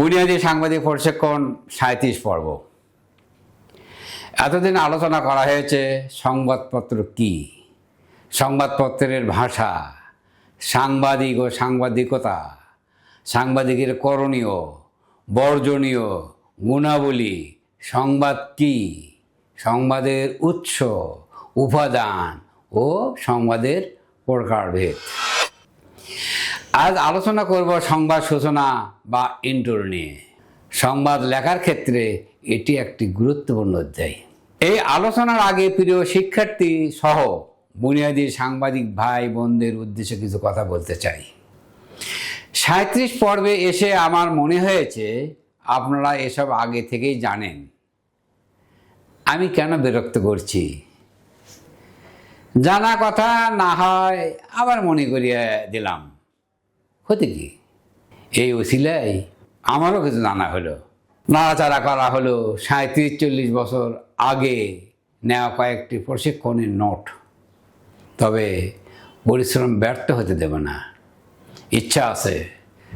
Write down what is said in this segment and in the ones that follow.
বুনিয়াদী সাংবাদিক প্রশিক্ষণ সাঁত্রিশ পর্ব। এতদিন আলোচনা করা হয়েছে, সংবাদপত্র কি? সংবাদপত্রের ভাষা, সাংবাদিক ও সাংবাদিকতা, সাংবাদিকের করণীয়, বর্জনীয়, গুণাবলী, সংবাদ কি? সংবাদের উৎস, উপাদান ও সংবাদের প্রকারভেদ। আজ আলোচনা করব সংবাদ সূচনা বা ইন্টোর নিয়ে। সংবাদ লেখার ক্ষেত্রে এটি একটি গুরুত্বপূর্ণ অধ্যায়। এই আলোচনার আগে প্রিয় শিক্ষার্থী সহ বুনিয়াদী সাংবাদিক ভাই বোনদের উদ্দেশ্যে কিছু কথা বলতে চাই। সাঁত্রিশ পর্বে এসে আমার মনে হয়েছে, আপনারা এসব আগে থেকেই জানেন। আমি কেন বিরক্ত করছি? জানা কথা না হয় আবার মনে করিয়ে দিলাম। ক্ষতি কি? এই ওসিলাই আমারও কিছু জানা হলো। নাড়াচাড়া করা হলো সাঁত্রিশ চল্লিশ বছর আগে নেওয়া কয়েকটি প্রশিক্ষণের নোট। তবে পরিশ্রম ব্যর্থ হতে দেব না। ইচ্ছা আছে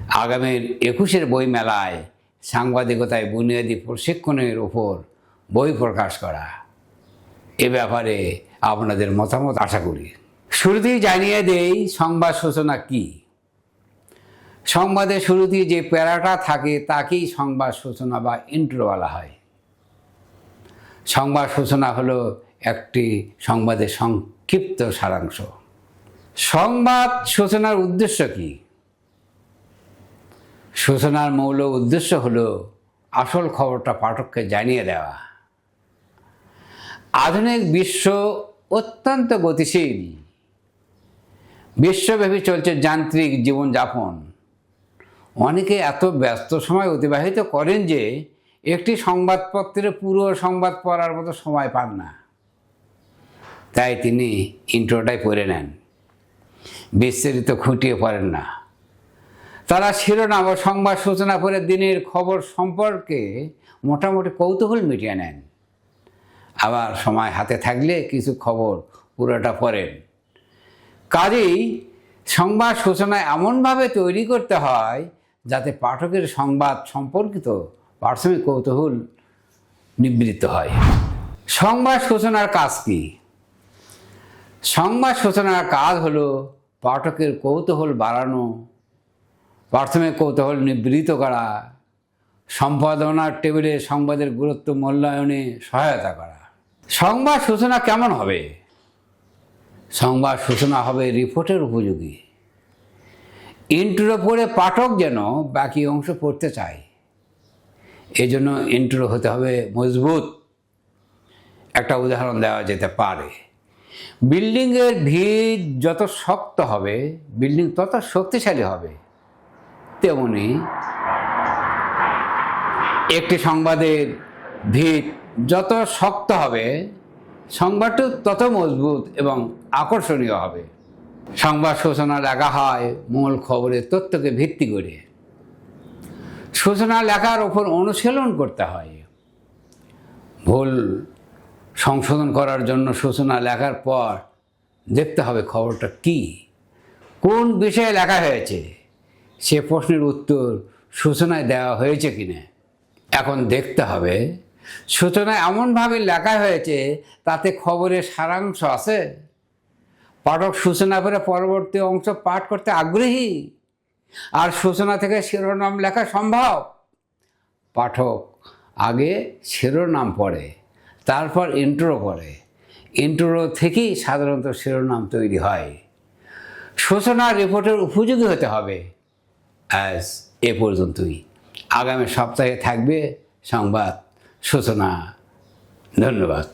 আগামীর একুশের বই মেলায় সাংবাদিকতায় বুনিয়াদী প্রশিক্ষণের ওপর বই প্রকাশ করা। এ ব্যাপারে আপনাদের মতামত আশা করি। শুরুতেই জানিয়ে দেই, সংবাদ সূচনা কী? সংবাদের শুরুতে যে প্যারাটা থাকে, তাকেই সংবাদ সূচনা বা ইন্ট্রো বলা হয়। সংবাদ সূচনা হলো একটি সংবাদের সংক্ষিপ্ত সারাংশ। সংবাদ সূচনার উদ্দেশ্য কি? সূচনার মৌল উদ্দেশ্য হলো আসল খবরটা পাঠককে জানিয়ে দেওয়া। আধুনিক বিশ্ব অত্যন্ত গতিশীল। বিশ্বব্যাপী চলছে যান্ত্রিক জীবনযাপন। অনেকে এত ব্যস্ত সময় অতিবাহিত করেন যে একটি সংবাদপত্রে পুরো সংবাদ পড়ার মতো সময় পান না। তাই তিনি ইন্ট্রোটাই পড়ে নেন। বিস্তারিত খুঁটিয়ে পড়েন না। তারা শিরোনাম ও সংবাদ সূচনা করে দিনের খবর সম্পর্কে মোটামুটি কৌতূহল মিটিয়ে নেন। আবার সময় হাতে থাকলে কিছু খবর পুরোটা পড়েন। কাজেই সংবাদ সূচনা এমনভাবে তৈরি করতে হয় যাতে পাঠকের সংবাদ সম্পর্কিত প্রাথমিক কৌতূহল নিবৃত্ত হয়। সংবাদ সূচনার কাজ কি? সংবাদ সূচনার কাজ হলো পাঠকের কৌতূহল বাড়ানো প্রাথমিক কৌতূহল নিবৃত্ত করা, সম্পাদনার টেবিলে সংবাদের গুরুত্ব মূল্যায়নে সহায়তা করা। সংবাদ সূচনা কেমন হবে? সংবাদ সূচনা হবে রিপোর্টের উপযোগী। ইন্ট্রো পড়ে পাঠক যেন বাকি অংশ পড়তে চায়। এজন্য ইন্ট্রো হতে হবে মজবুত। একটা উদাহরণ দেওয়া যেতে পারে। বিল্ডিংয়ের ভিত যত শক্ত হবে, বিল্ডিং তত শক্তিশালী হবে, তেমনি একটি সংবাদের ভিত যত শক্ত হবে, সংবাদটি তত মজবুত এবং আকর্ষণীয় হবে। সংবাদ সূচনা লেখা হয় মূল খবরের তথ্যকে ভিত্তি করে। সূচনা লেখার ওপর অনুশীলন করতে হয়। ভুল সংশোধন করার জন্য সূচনা লেখার পর দেখতে হবে খবরটা কি। কোন বিষয়ে লেখা হয়েছে? সে প্রশ্নের উত্তর সূচনায় দেওয়া হয়েছে কিনা। এখন দেখতে হবে সূচনায় এমনভাবে লেখা হয়েছে তাতে খবরের সারাংশ আছে। পাঠক সূচনা করে পরবর্তী অংশ পাঠ করতে আগ্রহী। আর সূচনা থেকে শিরোনাম লেখা সম্ভব। পাঠক আগে শিরোনাম পড়ে, তারপর ইন্ট্রো করে। ইন্ট্রো থেকেই সাধারণত শিরোনাম তৈরি হয়। সূচনা রিপোর্টের উপযোগী হতে হবে। অ্যাজ এ পর্যন্তই। আগামী সপ্তাহে থাকবে সংবাদ সূচনা। ধন্যবাদ।